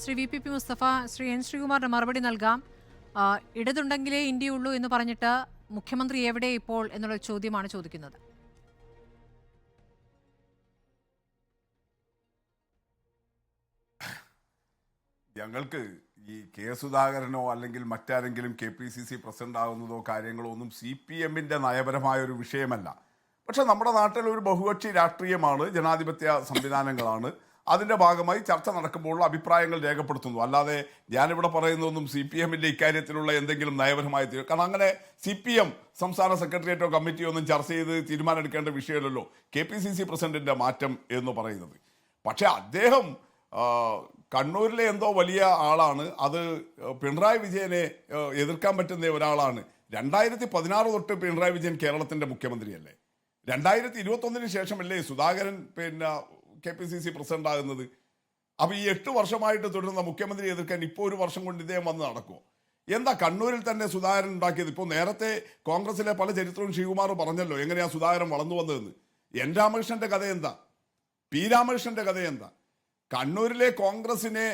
Shri V P P Mustafa Shri N ശ്രീകുമാറിന് മറുപടി നൽകാം. ഇടതുണ്ടെങ്കിലേ ഇന്ത്യയുള്ളൂ എന്ന് പറഞ്ഞിട്ട് മുഖ്യമന്ത്രി എവിടെ ഇപ്പോൾ എന്നുള്ള ചോദ്യമാണ് ചോദിക്കുന്നത്. ഞങ്ങൾക്ക് ഈ കെ സുധാകരനോ അല്ലെങ്കിൽ മറ്റാരെങ്കിലും K P C C president ആകുന്നതോ കാര്യങ്ങളോ ഒന്നും സി പി എമ്മിന്റെ നയപരമായ ഒരു വിഷയമല്ല. പക്ഷെ നമ്മുടെ നാട്ടിൽ ഒരു ബഹുകക്ഷി രാഷ്ട്രീയമാണ് ജനാധിപത്യ സംവിധാനങ്ങളാണ്. അതിന്റെ ഭാഗമായി ചർച്ച നടക്കുമ്പോഴുള്ള അഭിപ്രായങ്ങൾ രേഖപ്പെടുത്തുന്നു. അല്ലാതെ ഞാനിവിടെ പറയുന്നതൊന്നും സി പി എമ്മിന്റെ ഇക്കാര്യത്തിലുള്ള എന്തെങ്കിലും നയപരമായ തീരുമാനം കാരണം അങ്ങനെ സി പി എം സംസ്ഥാന സെക്രട്ടേറിയറ്റോ കമ്മിറ്റിയോ ഒന്നും ചർച്ച ചെയ്ത് തീരുമാനമെടുക്കേണ്ട വിഷയമല്ലല്ലോ. കെ പി സി സി പ്രസിഡന്റിന്റെ മാറ്റം എന്ന് പറയുന്നത്. പക്ഷേ അദ്ദേഹം കണ്ണൂരിലെ എന്തോ വലിയ ആളാണ്. അത് പിണറായി വിജയനെ എതിർക്കാൻ പറ്റുന്ന ഒരാളാണ്. രണ്ടായിരത്തി പതിനാറ് തൊട്ട് പിണറായി വിജയൻ കേരളത്തിന്റെ മുഖ്യമന്ത്രിയല്ലേ. രണ്ടായിരത്തി ഇരുപത്തൊന്നിന് ശേഷമല്ലേ സുധാകരൻ പിന്നെ K P C C president ആകുന്നത് അപ്പൊ ഈ എട്ട് വർഷമായിട്ട് തുടരുന്ന മുഖ്യമന്ത്രി എതിർക്കാൻ ഇപ്പോൾ ഒരു വർഷം കൊണ്ട് ഇദ്ദേഹം വന്ന് നടക്കുമോ എന്താ കണ്ണൂരിൽ തന്നെ സുധാകരൻ ഉണ്ടാക്കിയത്? ഇപ്പോൾ നേരത്തെ കോൺഗ്രസിലെ പല ചരിത്രവും ശ്രീകുമാർ പറഞ്ഞല്ലോ എങ്ങനെയാ സുധാകരൻ വളർന്നു വന്നതെന്ന്. എൻ രാമകൃഷ്ണന്റെ കഥ എന്താ? പി രാമകൃഷ്ണന്റെ കഥ എന്താ? കണ്ണൂരിലെ കോൺഗ്രസിനെ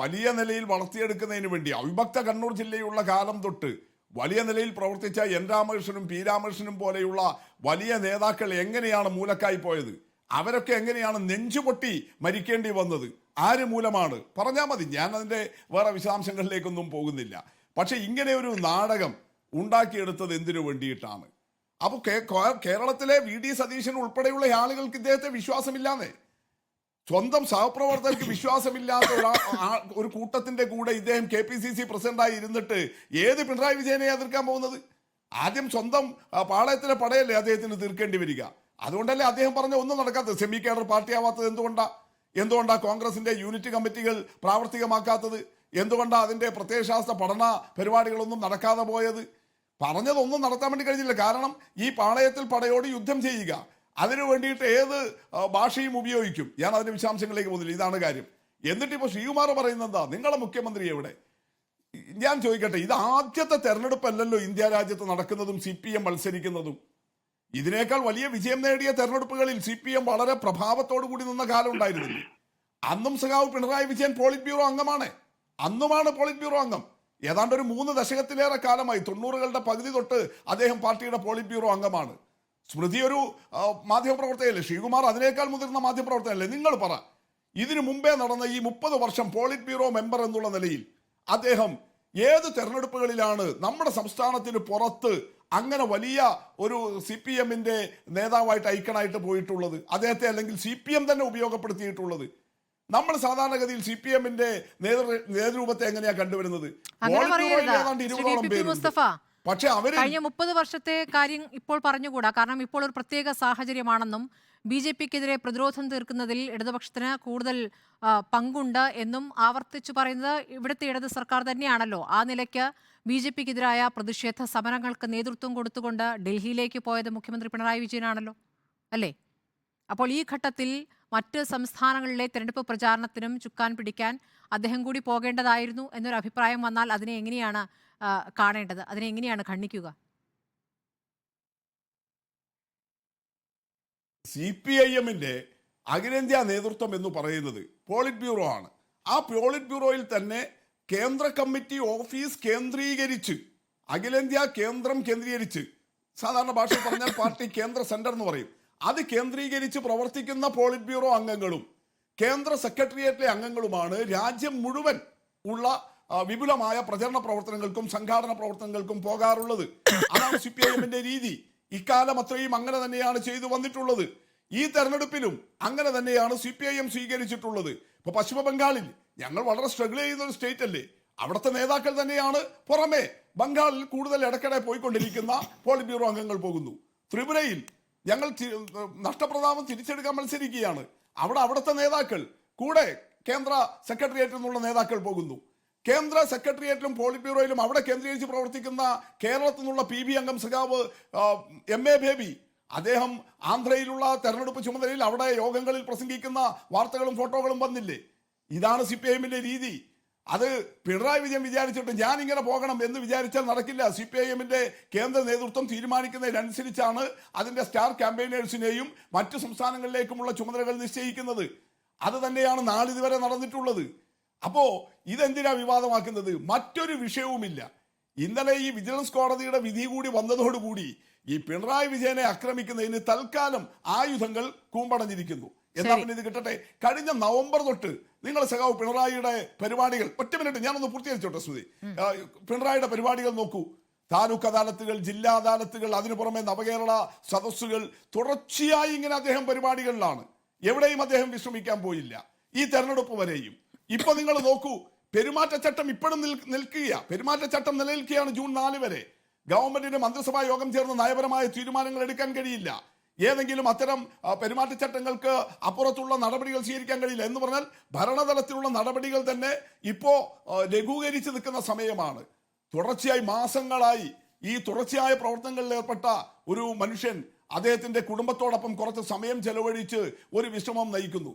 വലിയ നിലയിൽ വളർത്തിയെടുക്കുന്നതിന് വേണ്ടി അവിഭക്ത കണ്ണൂർ ജില്ലയുള്ള കാലം തൊട്ട് വലിയ നിലയിൽ പ്രവർത്തിച്ച എൻ രാമകൃഷ്ണനും പി രാമകൃഷ്ണനും പോലെയുള്ള വലിയ നേതാക്കൾ എങ്ങനെയാണ് മൂലക്കായി പോയത്? അവരൊക്കെ എങ്ങനെയാണ് നെഞ്ചുപൊട്ടി മരിക്കേണ്ടി വന്നത്? ആര് മൂലമാണ്? പറഞ്ഞാൽ മതി. ഞാൻ അതിന്റെ വേറെ വിശദാംശങ്ങളിലേക്കൊന്നും പോകുന്നില്ല. പക്ഷേ ഇങ്ങനെ ഒരു നാടകം ഉണ്ടാക്കിയെടുത്തത് എന്തിനു വേണ്ടിയിട്ടാണ്? അപ്പോൾ കേരളത്തിലെ വി. ഡി. സതീശൻ ഉൾപ്പെടെയുള്ള ആളുകൾക്ക് ഇദ്ദേഹത്തെ വിശ്വാസമില്ലാന്നേ. സ്വന്തം സഹപ്രവർത്തകർക്ക് വിശ്വാസമില്ലാത്ത ഒരു കൂട്ടത്തിന്റെ കൂടെ ഇദ്ദേഹം കെ പി സി സി പ്രസിഡന്റായി ഇരുന്നിട്ട് ഏത് പിണറായി വിജയനെ എതിർക്കാൻ പോകുന്നത്? ആദ്യം സ്വന്തം പാളയത്തിലെ പടയല്ലേ അദ്ദേഹത്തിന് തീർക്കേണ്ടി വരിക? അതുകൊണ്ടല്ലേ അദ്ദേഹം പറഞ്ഞ ഒന്നും നടക്കാത്തത്? സെമി കേഡർ പാർട്ടി ആവാത്തത് എന്തുകൊണ്ടാ? എന്തുകൊണ്ടാ കോൺഗ്രസിന്റെ യൂണിറ്റ് കമ്മിറ്റികൾ പ്രാവർത്തികമാക്കാത്തത്? എന്തുകൊണ്ടാണ് അതിന്റെ പ്രത്യയശാസ്ത്ര പഠന പരിപാടികളൊന്നും നടക്കാതെ പോയത്? പറഞ്ഞതൊന്നും നടത്താൻ വേണ്ടി കഴിഞ്ഞില്ല. കാരണം ഈ പാളയത്തിൽ പടയോട് യുദ്ധം ചെയ്യുക അതിനു വേണ്ടിയിട്ട് ഏത് ഭാഷയും ഉപയോഗിക്കും. ഞാൻ അതിന്റെ വിശദാംശങ്ങളിലേക്ക് പോകുന്നില്ല. ഇതാണ് കാര്യം. എന്നിട്ട് ഇപ്പോൾ ശ്രീകുമാർ പറയുന്നത് എന്താ നിങ്ങളെ മുഖ്യമന്ത്രി എവിടെ? ഞാൻ ചോദിക്കട്ടെ ഇത് ആദ്യത്തെ തെരഞ്ഞെടുപ്പല്ലല്ലോ ഇന്ത്യ രാജ്യത്ത് നടക്കുന്നതും സി പി എം മത്സരിക്കുന്നതും. ഇതിനേക്കാൾ വലിയ വിജയം നേടിയ തെരഞ്ഞെടുപ്പുകളിൽ സി പി എം വളരെ പ്രഭാവത്തോടു കൂടി നിന്ന കാലം ഉണ്ടായിരുന്നില്ലേ. അന്നും സഖാവ് പിണറായി വിജയൻ പോളിറ്റ് ബ്യൂറോ അംഗമാണ്. അന്നുമാണ് പോളിറ്റ് ബ്യൂറോ അംഗം. ഏതാണ്ട് ഒരു മൂന്ന് ദശകത്തിലേറെ കാലമായി തൊണ്ണൂറുകളുടെ പകുതി തൊട്ട് അദ്ദേഹം പാർട്ടിയുടെ പോളിറ്റ് ബ്യൂറോ അംഗമാണ്. സ്മൃതി ഒരു മാധ്യമപ്രവർത്തകയല്ലേ? ശ്രീകുമാർ അതിനേക്കാൾ മുതിർന്ന മാധ്യമപ്രവർത്തകയല്ലേ? നിങ്ങൾ പറ. ഇതിനു മുമ്പേ നടന്ന ഈ മുപ്പത് വർഷം പോളിറ്റ് ബ്യൂറോ മെമ്പർ എന്നുള്ള നിലയിൽ അദ്ദേഹം ഏത് തെരഞ്ഞെടുപ്പുകളിലാണ് നമ്മുടെ സംസ്ഥാനത്തിന് പുറത്ത് അങ്ങനെ വലിയ ഒരു സി പി എമ്മിന്റെ നേതാവായിട്ട് ഐക്കണായിട്ട് പോയിട്ടുള്ളത് അദ്ദേഹത്തെ അല്ലെങ്കിൽ സി പി എം തന്നെ ഉപയോഗപ്പെടുത്തിയിട്ടുള്ളത്. നമ്മൾ സാധാരണഗതിയിൽ സി പി എമ്മിന്റെ നേതൃ നേതൃരൂപത്തെ എങ്ങനെയാ കണ്ടുവരുന്നത്? മുസ്തഫ പക്ഷെ അവർ കഴിഞ്ഞ മുപ്പത് വർഷത്തെ കാര്യം ഇപ്പോൾ പറഞ്ഞുകൂടാ? കാരണം ഇപ്പോൾ ഒരു പ്രത്യേക സാഹചര്യമാണെന്നും ബി ജെ പിക്കെതിരെ പ്രതിരോധം തീർക്കുന്നതിൽ ഇടതുപക്ഷത്തിന് കൂടുതൽ പങ്കുണ്ട് എന്നും ആവർത്തിച്ചു പറയുന്നത് ഇവിടുത്തെ ഇടത് സർക്കാർ തന്നെയാണല്ലോ. ആ നിലയ്ക്ക് ബി ജെ പിക്കെതിരായ പ്രതിഷേധ സമരങ്ങൾക്ക് നേതൃത്വം കൊടുത്തുകൊണ്ട് ഡൽഹിയിലേക്ക് പോയത് മുഖ്യമന്ത്രി പിണറായി വിജയനാണല്ലോ അല്ലേ? അപ്പോൾ ഈ ഘട്ടത്തിൽ മറ്റ് സംസ്ഥാനങ്ങളിലെ തെരഞ്ഞെടുപ്പ് പ്രചാരണത്തിനും ചുക്കാൻ പിടിക്കാൻ അദ്ദേഹം കൂടി പോകേണ്ടതായിരുന്നു എന്നൊരു അഭിപ്രായം വന്നാൽ അതിനെ എങ്ങനെയാണ് കാണേണ്ടത്? അതിനെ എങ്ങനെയാണ് ഖണ്ഡിക്കുക? സി പി ഐ എമ്മിന്റെ അഖിലേന്ത്യാ നേതൃത്വം എന്ന് പറയുന്നത് പോളിറ്റ് ബ്യൂറോ ആണ്. ആ പോളിറ്റ് ബ്യൂറോയിൽ തന്നെ കേന്ദ്ര കമ്മിറ്റി ഓഫീസ് കേന്ദ്രീകരിച്ച് അഖിലേന്ത്യാ കേന്ദ്രം കേന്ദ്രീകരിച്ച് സാധാരണ ഭാഷയിൽ പറഞ്ഞാൽ പാർട്ടി കേന്ദ്ര സെന്റർ എന്ന് പറയും. അത് കേന്ദ്രീകരിച്ച് പ്രവർത്തിക്കുന്ന പോളിറ്റ് ബ്യൂറോ അംഗങ്ങളും കേന്ദ്ര സെക്രട്ടേറിയറ്റിലെ അംഗങ്ങളുമാണ് രാജ്യം മുഴുവൻ ഉള്ള വിപുലമായ പ്രചരണ പ്രവർത്തനങ്ങൾക്കും സംഘാടന പ്രവർത്തനങ്ങൾക്കും പോകാറുള്ളത്. അതാണ് സി പി ഐ എമ്മിന്റെ രീതി. ഇക്കാലം അത്രയും അങ്ങനെ തന്നെയാണ് ചെയ്തു വന്നിട്ടുള്ളത്. ഈ തെരഞ്ഞെടുപ്പിലും അങ്ങനെ തന്നെയാണ് സി പി ഐ എം സ്വീകരിച്ചിട്ടുള്ളത്. ഇപ്പൊ പശ്ചിമ ബംഗാളിൽ ഞങ്ങൾ വളരെ സ്ട്രഗിൾ ചെയ്യുന്ന ഒരു സ്റ്റേറ്റ് അല്ലേ? അവിടുത്തെ നേതാക്കൾ തന്നെയാണ് പുറമെ ബംഗാളിൽ കൂടുതൽ ഇടയ്ക്കിടെ പോയിക്കൊണ്ടിരിക്കുന്ന പോളിറ്റ് ബ്യൂറോ അംഗങ്ങൾ പോകുന്നു. ത്രിപുരയിൽ ഞങ്ങൾ നഷ്ടപ്രതാപം തിരിച്ചെടുക്കാൻ മത്സരിക്കുകയാണ്. അവിടെ അവിടുത്തെ നേതാക്കൾ കൂടെ കേന്ദ്ര സെക്രട്ടേറിയറ്റിൽ നിന്നുള്ള നേതാക്കൾ പോകുന്നു. കേന്ദ്ര സെക്രട്ടേറിയറ്റിലും പോളിറ്റ് ബ്യൂറോയിലും അവിടെ കേന്ദ്രീകരിച്ച് പ്രവർത്തിക്കുന്ന കേരളത്തിൽ നിന്നുള്ള പി ബി അംഗം സഖാവ് എം എ ബേബി. അദ്ദേഹം ആന്ധ്രയിലുള്ള തെരഞ്ഞെടുപ്പ് ചുമതലയിൽ അവിടെ യോഗങ്ങളിൽ പ്രസംഗിക്കുന്ന വാർത്തകളും ഫോട്ടോകളും വന്നില്ലേ? ഇതാണ് സി പി എമ്മിന്റെ രീതി. അത് പിണറായി വിജയൻ വിചാരിച്ചിട്ട് ഞാൻ ഇങ്ങനെ പോകണം എന്ന് വിചാരിച്ചാൽ നടക്കില്ല. സി പി ഐ എമ്മിന്റെ കേന്ദ്ര നേതൃത്വം തീരുമാനിക്കുന്നതിനനുസരിച്ചാണ് അതിന്റെ സ്റ്റാർ ക്യാമ്പയിനേഴ്സിനെയും മറ്റു സംസ്ഥാനങ്ങളിലേക്കുമുള്ള ചുമതലകൾ നിശ്ചയിക്കുന്നത്. അത് തന്നെയാണ് നാളിതുവരെ നടന്നിട്ടുള്ളത്. അപ്പോ ഇതെന്തിനാ വിവാദമാക്കുന്നത്? മറ്റൊരു വിഷയവുമില്ല. ഇന്നലെ ഈ വിജിലൻസ് കോടതിയുടെ വിധി കൂടി വന്നതോടുകൂടി ഈ പിണറായി വിജയനെ ആക്രമിക്കുന്നതിന് തൽക്കാലം ആയുധങ്ങൾ കൂമ്പടഞ്ഞിരിക്കുന്നു. എന്നാ. പിന്നെ ഇത് കിട്ടട്ടെ? കഴിഞ്ഞ നവംബർ തൊട്ട് നിങ്ങൾ സഖാവ് പിണറായിയുടെ പരിപാടികൾ ഒറ്റ മിനിറ്റ് ഞാനൊന്ന് പൂർത്തീകരിച്ചോട്ടെ സ്മൃതി പിണറായിയുടെ പരിപാടികൾ നോക്കൂ. താലൂക്ക് അദാലത്തുകൾ ജില്ലാ അദാലത്തുകൾ അതിനു പുറമെ നവകേരള സദസ്സുകൾ തുടർച്ചയായി ഇങ്ങനെ അദ്ദേഹം പരിപാടികളിലാണ്. എവിടെയും അദ്ദേഹം വിശ്രമിക്കാൻ പോയില്ല. ഈ തെരഞ്ഞെടുപ്പ് വരെയും. ഇപ്പൊ നിങ്ങൾ നോക്കൂ പെരുമാറ്റച്ചട്ടം ഇപ്പോഴും നിൽ- നിൽക്കുക പെരുമാറ്റച്ചട്ടം നിലനിൽക്കുകയാണ് ജൂൺ നാല് വരെ. ഗവൺമെന്റിന്റെ മന്ത്രിസഭാ യോഗം ചേർന്ന് നയപരമായ തീരുമാനങ്ങൾ എടുക്കാൻ കഴിയില്ല. ഏതെങ്കിലും അത്തരം പെരുമാറ്റച്ചട്ടങ്ങൾക്ക് അപ്പുറത്തുള്ള നടപടികൾ സ്വീകരിക്കാൻ കഴിയില്ല എന്ന് പറഞ്ഞാൽ ഭരണതലത്തിലുള്ള നടപടികൾ തന്നെ ഇപ്പോൾ ലഘൂകരിച്ച് നിൽക്കുന്ന സമയമാണ്. തുടർച്ചയായി മാസങ്ങളായി ഈ തുടർച്ചയായ പ്രവർത്തനങ്ങളിൽ ഏർപ്പെട്ട ഒരു മനുഷ്യൻ അദ്ദേഹത്തിന്റെ കുടുംബത്തോടൊപ്പം കുറച്ച് സമയം ചെലവഴിച്ച് ഒരു വിശ്രമം നയിക്കുന്നു.